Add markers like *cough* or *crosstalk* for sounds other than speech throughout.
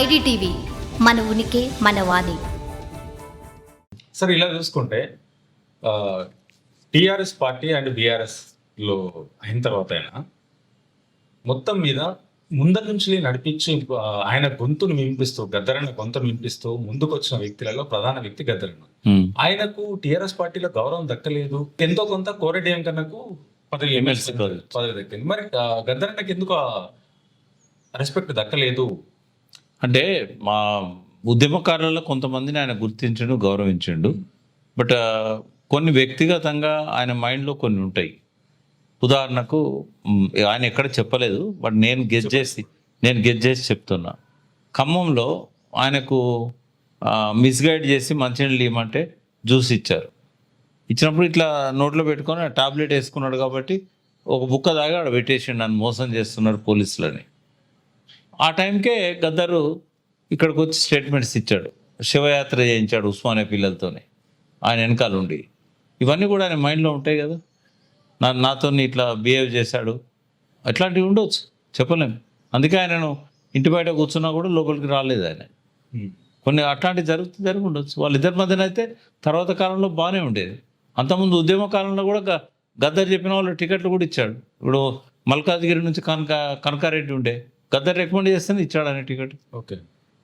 IDTV మన ఉనికి మన వాణి. సార్ ఇలా చూసుకుంటే టిఆర్ఎస్ పార్టీ అండ్ బీఆర్ఎస్లో అయిన తర్వాత అయినా మొత్తం మీద ముందర నుంచి నడిపించి ఆయన గొంతును వినిపిస్తూ గద్దరన్న గొంతును వినిపిస్తూ ముందుకు వచ్చిన వ్యక్తులలో ప్రధాన వ్యక్తి గద్దరన్న. ఆయనకు టిఆర్ఎస్ పార్టీలో గౌరవం దక్కలేదు. ఎంతో కొంత కోరెడ్డి వెంకన్నకు పదవి ఎమ్మెల్సీ పదవి. దక్కింది. మరి గద్దరన్నకి ఎందుకు రెస్పెక్ట్ దక్కలేదు? అంటే మా ఉద్యమకారులలో కొంతమందిని ఆయన గుర్తించడు గౌరవించిండు. బట్ కొన్ని వ్యక్తిగతంగా ఆయన మైండ్లో కొన్ని ఉంటాయి. ఉదాహరణకు ఆయన ఎక్కడ చెప్పలేదు బట్ నేను గెస్ చేసి నేను గెస్ చేసి చెప్తున్నా. ఖమ్మంలో ఆయనకు మిస్గైడ్ చేసి మంచినీళ్ళు ఇవ్వమంటే జ్యూస్ ఇచ్చారు. ఇచ్చినప్పుడు ఇట్లా నోట్లో పెట్టుకొని టాబ్లెట్ వేసుకున్నాడు కాబట్టి ఒక బుక్క దాగా ఆడ పెట్టేసిండు నన్ను మోసం చేస్తున్నారు పోలీసులని. ఆ టైంకే గద్దరు ఇక్కడికి వచ్చి స్టేట్మెంట్స్ ఇచ్చాడు. శివయాత్ర చేయించాడు ఉస్మానియా పిల్లలతోనే. ఆయన వెనకాల ఉండి. ఇవన్నీ కూడా ఆయన మైండ్లో ఉంటాయి కదా. నా నాతో ఇట్లా బిహేవ్ చేశాడు. అట్లాంటివి ఉండొచ్చు. చెప్పలేము అందుకే ఆయనను ఇంటి బయట కూర్చున్నా కూడా లోపలికి రాలేదు ఆయన. కొన్ని అట్లాంటివి జరుగుతూ జరిగి ఉండొచ్చు. వాళ్ళిద్దరి మధ్యన అయితే తర్వాత కాలంలో బాగానే ఉండేది. అంతకుముందు ఉద్యమ కాలంలో కూడా గద్దర్ చెప్పిన వాళ్ళు టికెట్లు కూడా ఇచ్చాడు. ఇప్పుడు మల్కాజ్గిరి నుంచి కనక కనకారెడ్డి ఉండే. గద్దర్ రికమెండ్ చేస్తేనే ఇచ్చాడు ఆయన టికెట్. ఓకే.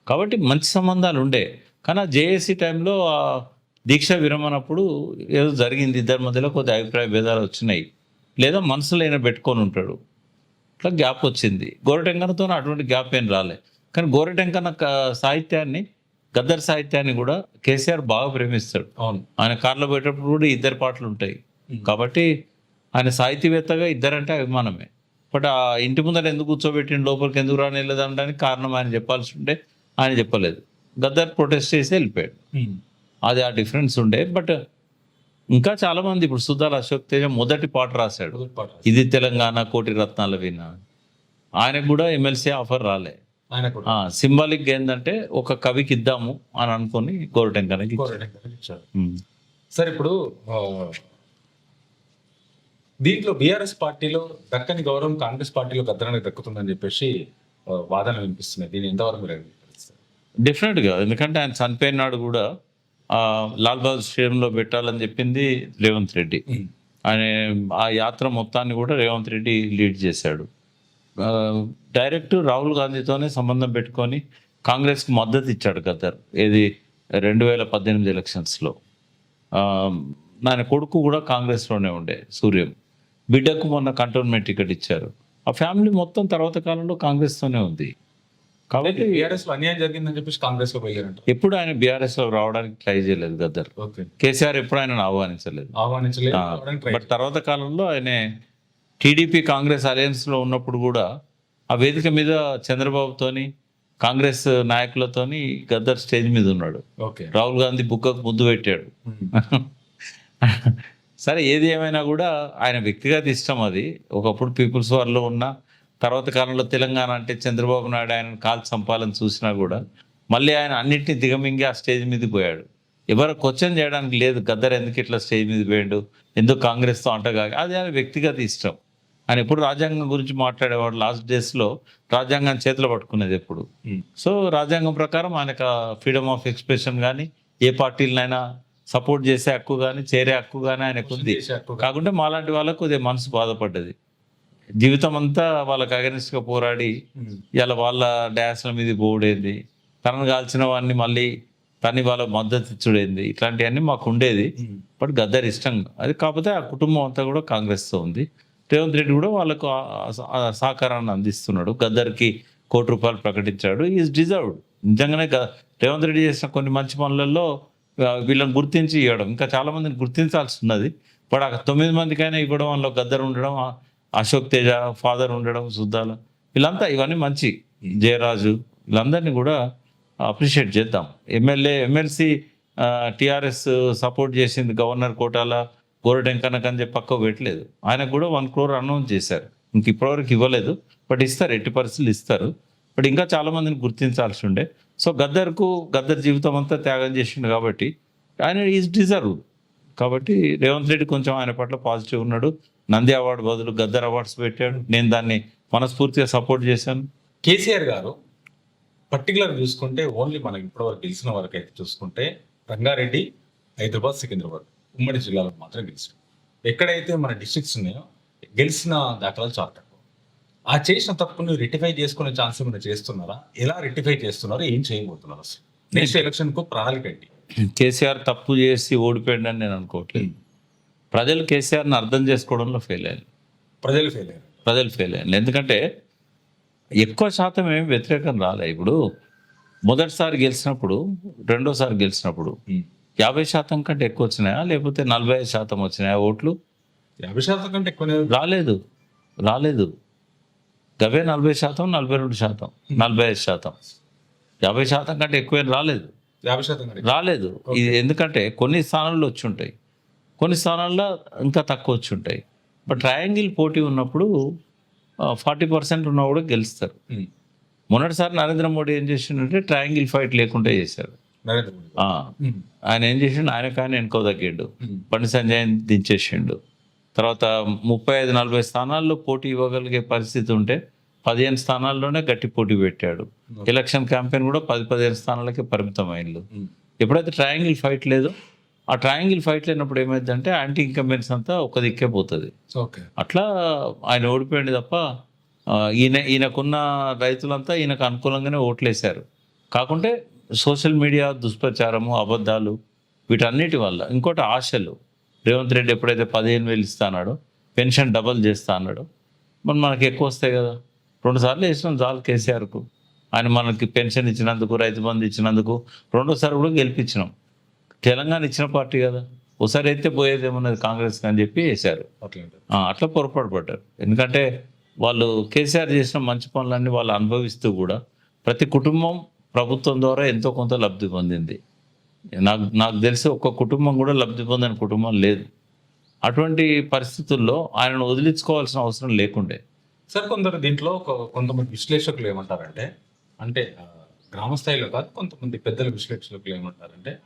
కాబట్టి మంచి సంబంధాలు ఉండే. కానీ ఆ జేఏసీ టైంలో ఆ దీక్ష విరమణప్పుడు ఏదో జరిగింది ఇద్దరి మధ్యలో కొద్ది అభిప్రాయ భేదాలు వచ్చినాయి. లేదా మనసులో అయినా పెట్టుకొని ఉంటాడు. ఇట్లా గ్యాప్ వచ్చింది. గోరటెంకనతో అటువంటి గ్యాప్ ఏం రాలే. కానీ గోరటెంకన క- సాహిత్యాన్ని గద్దర్ సాహిత్యాన్ని కూడా కేసీఆర్ బాగా ప్రేమిస్తాడు. అవును. ఆయన కార్లో పోయేటప్పుడు కూడా ఇద్దరు పాటలు ఉంటాయి. కాబట్టి ఆయన సాహితీవేత్తగా ఇద్దరంటే అభిమానమే. బట్ ఆ ఇంటి ముందర ఎందుకు కూర్చోబెట్టిన లోపలికి ఎందుకు రానిలేదు అనడానికి కారణం ఆయన చెప్పాల్సి ఉంటే ఆయన చెప్పలేదు. గద్దర్ ప్రొటెస్ట్ చేసి వెళ్ళిపోయాడు. అది ఆ డిఫరెన్స్ ఉండే. బట్ ఇంకా చాలా మంది ఇప్పుడు సుధార్ అశోక్ తేజ మొదటి పాట రాశాడు. ఇది తెలంగాణ కోటి రత్నాల విన ఆయనకు కూడా ఎమ్మెల్సీ ఆఫర్ రాలే. సింబాలిక్ ఏంటంటే ఒక కవికి ఇద్దాము అని అనుకొని గోరటెంకనకి ఉమ్. సార్ ఇప్పుడు దీంట్లో బీఆర్ఎస్ పార్టీలో దక్కని గౌరవం కాంగ్రెస్ పార్టీలో గద్దరానికి దక్కుతుందని చెప్పేసి ఆ, వాదన వినిపిస్తున్నాయి. దీని ఎంతవరకు మీరు? డెఫినెట్గా ఎందుకంటే ఆయన చనిపోయిన నాడు కూడా లాల్ బహదూర్ స్టేడియంలో పెట్టాలని చెప్పింది రేవంత్ రెడ్డి. ఆయన ఆ యాత్ర మొత్తాన్ని కూడా రేవంత్ రెడ్డి లీడ్ చేశాడు. డైరెక్ట్ రాహుల్ గాంధీతోనే సంబంధం పెట్టుకొని కాంగ్రెస్కి మద్దతు ఇచ్చాడు గద్దర్. ఏది రెండు వేల పద్దెనిమిది ఎలక్షన్స్లో. ఆయన కొడుకు కూడా కాంగ్రెస్లోనే ఉండే సూర్యం. బిడ్డకు మొన్న కంటోన్మెంట్ టికెట్ ఇచ్చారు. ఆ ఫ్యామిలీ మొత్తం తర్వాత కాలంలో కాంగ్రెస్తోనే ఉంది. కాబట్టి బీఆర్ఎస్లో అన్యాయం జరిగిందని చెప్పేసి కాంగ్రెస్లో వెళ్ళారంట ఎప్పుడు ఆయన బీఆర్ఎస్లో రావడానికి ట్రై చేయలేదు గద్దర్ కేసీఆర్ ఎప్పుడు ఆయన ఆహ్వానించలేదు. ఆహ్వానించలేదు బట్ తర్వాత కాలంలో ఆయన టీడీపీ కాంగ్రెస్ అలయన్స్లో ఉన్నప్పుడు కూడా ఆ వేదిక మీద చంద్రబాబుతోని కాంగ్రెస్ నాయకులతోని గద్దర్ స్టేజ్ మీద ఉన్నాడు. ఓకే. రాహుల్ గాంధీ బుక్కకు ముద్దు పెట్టాడు. *laughs* సరే ఏది ఏమైనా కూడా ఆయన వ్యక్తిగత ఇష్టం అది. ఒకప్పుడు పీపుల్స్ వార్లో ఉన్న తర్వాత కాలంలో తెలంగాణ అంటే చంద్రబాబు నాయుడు ఆయన కాల్ చంపాలని చూసినా కూడా మళ్ళీ ఆయన అన్నింటినీ దిగమింగి ఆ స్టేజ్ మీదకి పోయాడు. ఎవరు క్వశ్చన్ చేయడానికి లేదు గద్దర్ ఎందుకు ఇట్లా స్టేజ్ మీద పోయాడు? ఎందుకు కాంగ్రెస్తో అంటగా? అది ఆయన వ్యక్తిగత ఇష్టం. ఆయన ఎప్పుడు రాజ్యాంగం గురించి మాట్లాడేవాడు. లాస్ట్ డేస్లో రాజ్యాంగాన్ని చేతిలో పట్టుకునేది ఎప్పుడు. సో రాజ్యాంగం ప్రకారం ఆయనకు ఫ్రీడమ్ ఆఫ్ ఎక్స్ప్రెషన్ కానీ ఏ పార్టీలనైనా సపోర్ట్ చేసే హక్కు కానీ చేరే హక్కు కానీ ఆయనకు ఉంది కాకుంటే మాలాంటి వాళ్ళకు కొద్దిగా మనసు బాధపడ్డది. జీవితం అంతా వాళ్ళకి అగనిస్ట్గా పోరాడి ఇలా వాళ్ళ డ్యాస్ల మీద పోడేది తనను కాల్చిన వాడిని మళ్ళీ తని వాళ్ళ మద్దతు ఇచ్చుడేంది. ఇట్లాంటివన్నీ మాకు ఉండేది బట్ గద్దర్ ఇష్టం అది కాకపోతే ఆ కుటుంబం అంతా కూడా కాంగ్రెస్తో ఉంది. రేవంత్ రెడ్డి కూడా వాళ్ళకు సహకారాన్ని అందిస్తున్నాడు. గద్దర్కి కోటి రూపాయలు ప్రకటించాడు. ఈజ్ డిజర్వ్డ్ నిజంగానే గ- రేవంత్ రెడ్డి చేసిన కొన్ని మంచి పనులలో వీళ్ళని గుర్తించి ఇవ్వడం. ఇంకా చాలా మందిని గుర్తించాల్సి ఉన్నది బట్ ఆ తొమ్మిది మందికైనా ఇవ్వడం అందులో గద్దర్ ఉండడం అశోక్ తేజ ఫాదర్ ఉండడం సుద్దాల వీళ్ళంతా ఇవన్నీ మంచి. జయరాజు వీళ్ళందరినీ కూడా అప్రిషియేట్ చేద్దాం. ఎమ్మెల్యే ఎమ్మెల్సీ టిఆర్ఎస్ సపోర్ట్ చేసింది గవర్నర్ కోటాల గోరటెంకనక్ అని చెప్పి పక్క పెట్టలేదు. ఆయన కూడా వన్ క్రోర్ అనౌన్స్ చేశారు. ఇంక ఇప్పటివరకు ఇవ్వలేదు. బట్ ఇస్తారు ఎట్టి పరిస్థితులు ఇస్తారు. బట్ ఇంకా చాలామందిని గుర్తించాల్సి ఉండే సో గద్దర్కు గద్దర్ జీవితం అంతా త్యాగం చేసిండు కాబట్టి ఆయన ఈజ్ డిజర్వ్ కాబట్టి రేవంత్ రెడ్డి కొంచెం ఆయన పట్ల పాజిటివ్ ఉన్నాడు. నంది అవార్డు బదులు గద్దర్ అవార్డ్స్ పెట్టాడు. నేను దాన్ని మనస్ఫూర్తిగా సపోర్ట్ చేశాను. కేసీఆర్ గారు పర్టికులర్ చూసుకుంటే ఓన్లీ మనకి ఇప్పటివరకు గెలిచిన వరకు అయితే చూసుకుంటే రంగారెడ్డి హైదరాబాద్ సికింద్రాబాద్ ఉమ్మడి జిల్లాలో మాత్రం గెలిచాడు. ఎక్కడైతే మన డిస్ట్రిక్ట్స్ ఉన్నాయో గెలిచిన దాఖలాలు చాలా ఆ చేసిన తప్పుని రెటిఫై చేసుకునే ఛాన్స్ ఏమైనా చేస్తున్నారా? ఎలా రెటిఫై చేస్తున్నారు? ఏం చేయబోతున్నారు అసలు? నెక్స్ట్ ఎలక్షన్కు ప్రణాళిక ఏంటి? కేసీఆర్ తప్పు చేసి ఓడిపోయాడని నేను అనుకోవట్లేదు. ప్రజలు కేసీఆర్ని అర్థం చేసుకోవడంలో ఫెయిల్ అయ్యారు. ప్రజలు ఫెయిల్ అయ్యారు. ప్రజలు ఫెయిల్ అయ్యారు. ఎందుకంటే ఎక్కువ శాతం ఏమి వ్యతిరేకం రాలే. ఇప్పుడు మొదటిసారి గెలిచినప్పుడు రెండోసారి గెలిచినప్పుడు యాభై శాతం కంటే ఎక్కువ వచ్చినాయా? లేకపోతే నలభై ఐదు శాతం వచ్చినాయా ఓట్లు? యాభై శాతం కంటే ఎక్కువనే రాలేదు. రాలేదు. గవే నలభై శాతం నలభై రెండు శాతం నలభై ఐదు శాతం. యాభై శాతం కంటే ఎక్కువేం రాలేదు. యాభై శాతం రాలేదు. ఇది ఎందుకంటే కొన్ని స్థానాల్లో వచ్చి ఉంటాయి. కొన్ని స్థానాల్లో ఇంకా తక్కువ వచ్చి ఉంటాయి. బట్ ట్రయాంగిల్ పోటీ ఉన్నప్పుడు ఫార్టీ పర్సెంట్ ఉన్నా కూడా గెలుస్తారు. ఉమ్. మొన్నటిసారి నరేంద్ర మోడీ ఏం చేసిండంటే ట్రయాంగిల్ ఫైట్ లేకుండా చేశాడు. ఉమ్. ఆయన ఏం చేసిండు? ఆయన కానీ వెనుకో తగ్గిండు. బండి సంజయ్ దించేసిండు. తర్వాత ముప్పై ఐదు నలభై స్థానాల్లో పోటీ ఇవ్వగలిగే పరిస్థితి ఉంటే పదిహేను స్థానాల్లోనే గట్టి పోటీ పెట్టాడు. ఎలక్షన్ క్యాంపెయిన్ కూడా పది పదిహేను స్థానాలకే పరిమితం ఉమ్. ఎప్పుడైతే ట్రయాంగిల్ ఫైట్ లేదో ఆ ట్రయాంగిల్ ఫైట్ లేనప్పుడు ఏమైందంటే యాంటీ ఇన్కంబెన్స్ అంతా ఒక దిక్కే పోతుంది. ఓకే. అట్లా ఆయన ఓడిపోయింది తప్ప ఈయన ఈయనకున్న రైతులంతా ఈయనకు అనుకూలంగానే ఓట్లేశారు. కాకుంటే సోషల్ మీడియా దుష్ప్రచారము అబద్ధాలు వీటన్నిటి వల్ల ఇంకోటి ఆశలు. రేవంత్ రెడ్డి ఎప్పుడైతే పదిహేను వేలు ఇస్తా అన్నాడో పెన్షన్ డబల్ చేస్తా అన్నాడో మరి మనకి ఎక్కువ వస్తాయి కదా. రెండుసార్లు వేసినాం చాలు కేసీఆర్కు. ఆయన మనకి పెన్షన్ ఇచ్చినందుకు రైతు బంధు ఇచ్చినందుకు రెండోసారి కూడా గెలిపించినాం. తెలంగాణ ఇచ్చిన పార్టీ కదా. ఒకసారి అయితే పోయేది ఏమన్నది కాంగ్రెస్ అని చెప్పి వేశారు. అట్లా పొరపాటు పడ్డారు. ఎందుకంటే వాళ్ళు కేసీఆర్ చేసిన మంచి పనులన్నీ వాళ్ళు అనుభవిస్తూ కూడా ప్రతి కుటుంబం ప్రభుత్వం ద్వారా ఎంతో కొంత లబ్ధి పొందింది. నాకు నాకు తెలిసి ఒక్క కుటుంబం కూడా లబ్ధి పొందిన కుటుంబం లేదు. అటువంటి పరిస్థితుల్లో ఆయనను వదిలించుకోవాల్సిన అవసరం లేకుండే. సార్ కొందరు దీంట్లో ఒక- కొంతమంది విశ్లేషకులు ఏమంటారంటే అంటే గ్రామస్థాయిలో గ్రామ స్థాయిలో కాదు కొంతమంది పెద్దల విశ్లేషకులు ఏమంటారంటే